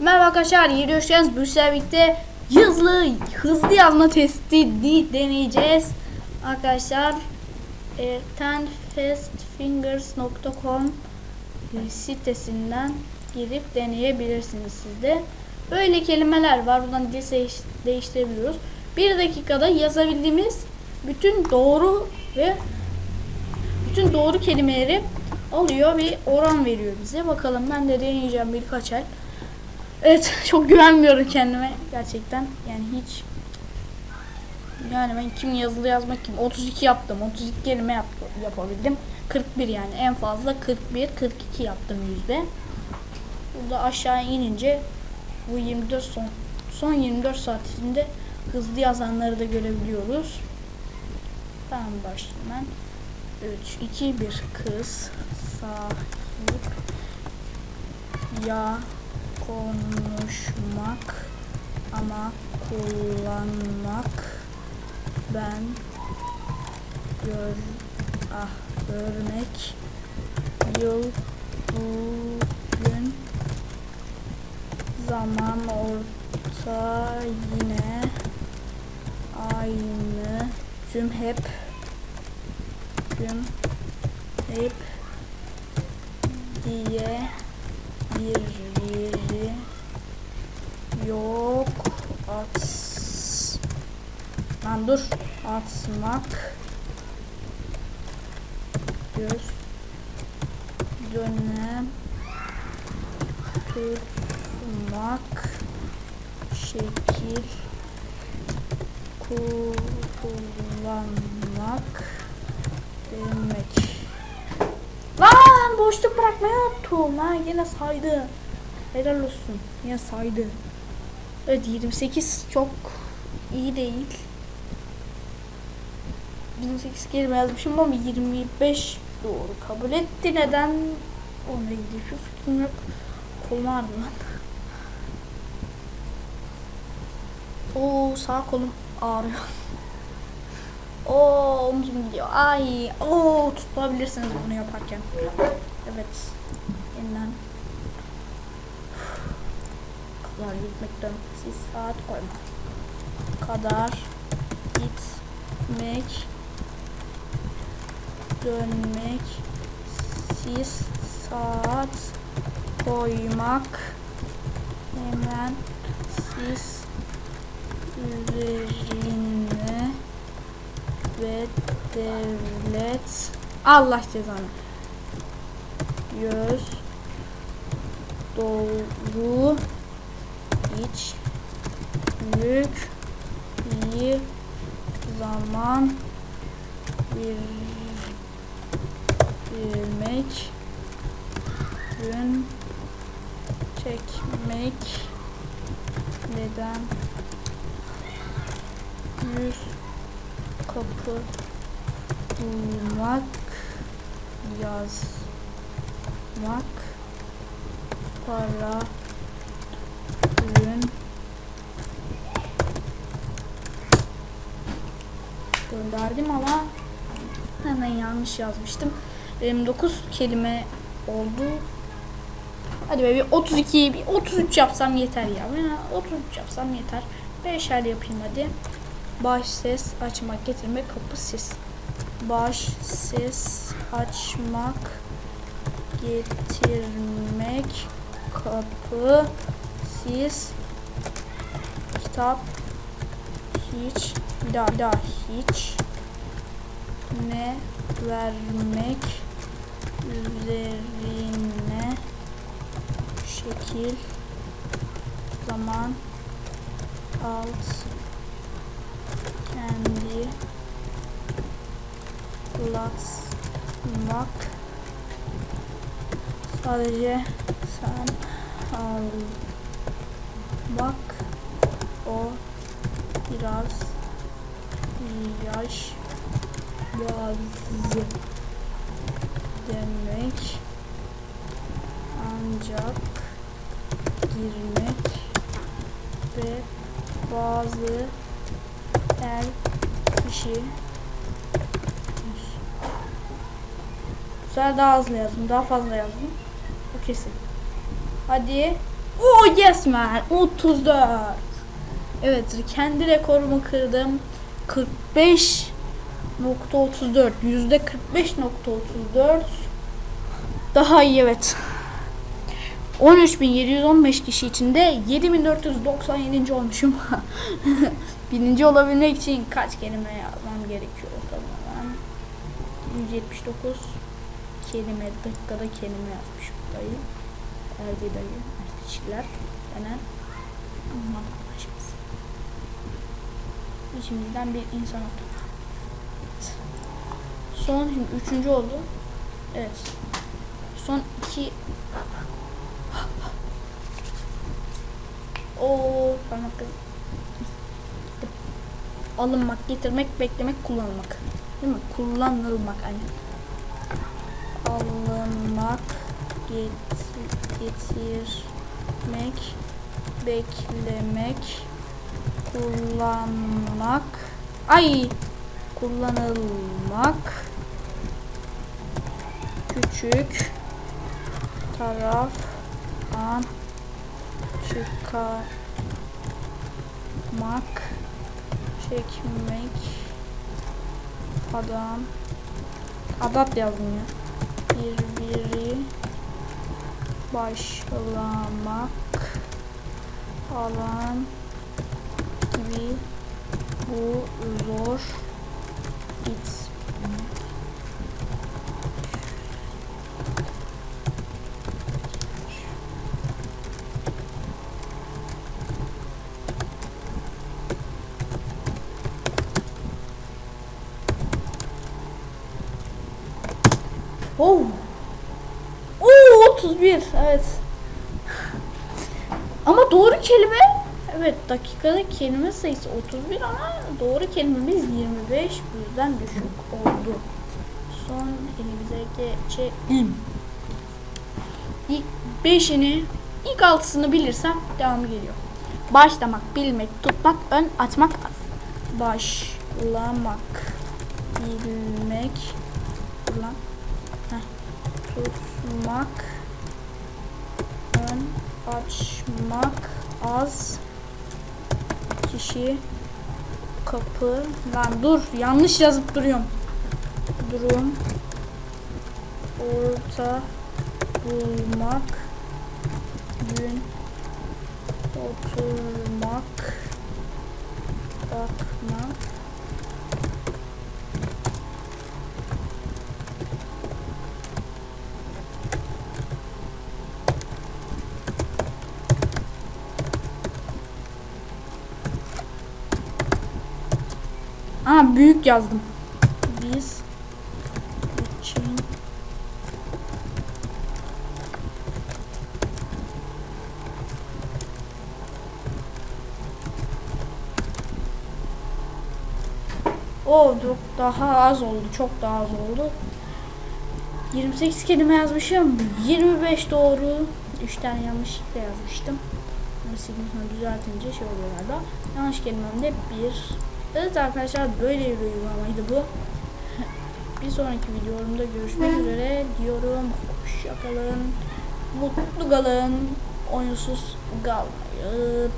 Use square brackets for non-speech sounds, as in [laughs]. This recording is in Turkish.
Merhaba arkadaşlar, yeni hoş geldiniz. Bu sefer birlikte hızlı, hızlı yazma testi di- deneyeceğiz. Arkadaşlar, e, tenfastfingers.com sitesinden girip deneyebilirsiniz siz de. Böyle kelimeler var. Buradan dil değiş- değiştirebiliyoruz. Bir dakikada yazabildiğimiz bütün doğru ve bütün doğru kelimeleri alıyor ve oran veriyor bize. Bakalım ben de deneyeceğim birkaç el. Evet çok güvenmiyorum kendime gerçekten. Yani hiç yani ben kim yazılı yazmak kim 32 yaptım. 32 kelime yaptım, yapabildim. 41 yani en fazla 41 42 yaptım yüzde. Burada aşağı inince bu 24 son son 24 saat içinde hızlı yazanları da görebiliyoruz. Tamam başlayayım ben. 3 2 1 kız sahip ya konuşmak ama kullanmak ben gör ah görmek yıl bugün zaman orta yine aynı tüm hep tüm hep diye bir yeri yok at lan dur atmak göz dönem tutmak şekil kullanmak demek boşluk bırakmayı unuttum. Ha yine saydı. Helal olsun. Yine saydı. Evet 28 çok iyi değil. 28 kelime yazmışım ama 25 doğru kabul etti. Neden? Onunla ilgili şu fikrim yok. Kolum ağrıdı lan. Oo sağ kolum ağrıyor. [laughs] Oo omzum gidiyor. Ay. Oo tutabilirsiniz bunu yaparken. Evet. Yeniden. Kadar gitmekten siz saat koyma. Kadar gitmek dönmek siz saat koymak hemen siz üzerine ve devlet Allah cezanı göz doğru iç yük iyi zaman bir bilmek gün çekmek neden yüz kapı bulmak yazmak para ürün gönderdim ama hemen yanlış yazmıştım. Benim 9 kelime oldu. Hadi be bir 32 bir 33 yapsam yeter ya. Ben 33 yapsam yeter. 5 el yapayım hadi. Baş ses açmak getirmek kapı ses. Baş ses açmak getirmek kapı sis kitap hiç bir daha hiç. Ne vermek üzerine şekil zaman alt kendi latmak sadece sen al bak o biraz yaş bazı demek ancak girmek ve bazı el kişi Bu daha hızlı yazdım. Daha fazla yazdım. Bu kesin. Hadi. Oh yes man 34. Evet kendi rekorumu kırdım. 45 .34 yüzde 45.34 daha iyi evet 13.715 kişi içinde 7.497. olmuşum [laughs] birinci olabilmek için kaç kelime yazmam gerekiyor o zaman 179 kelime dakikada kelime yazmış bu dayı Erdi dayı Erdiçiler denen Anlatmışız. İçimizden bir insan oldu. Son şimdi üçüncü oldu. Evet. Son iki o parmak alınmak, getirmek, beklemek, kullanmak. Değil mi? Kullanılmak hani. Alınmak, getirmek, beklemek, kullanmak. Ay! Kullanılmak. Küçük taraf an çıkarmak çekmek adam adat yazdım ya birbiri başlamak falan gibi bu zor git Oh. Oo 31 evet. Ama doğru kelime evet dakikada kelime sayısı 31 ama doğru kelimemiz 25 bu yüzden düşük oldu. Son elimize geçelim. İlk 5'ini ilk altısını bilirsem devamı geliyor. Başlamak, bilmek, tutmak, ön atmak, başlamak, bilmek, lan tutmak ön açmak az. Kişi kapı. Lan dur yanlış yazıp duruyorum. Durum. Orta bulmak. Gün. Oturmak. Bakmak Aa büyük yazdım. Biz için O çok daha az oldu. Çok daha az oldu. 28 kelime yazmışım. 25 doğru. 3 tane yanlışlıkla yazmıştım. Signatürü düzeltince şey oluyor galiba. Yanlış kelimem de 1. Evet arkadaşlar böyle bir uygulamaydı bu. [laughs] bir sonraki videomda görüşmek üzere diyorum. Hoşçakalın. Mutlu kalın. Oyunsuz kalmayın.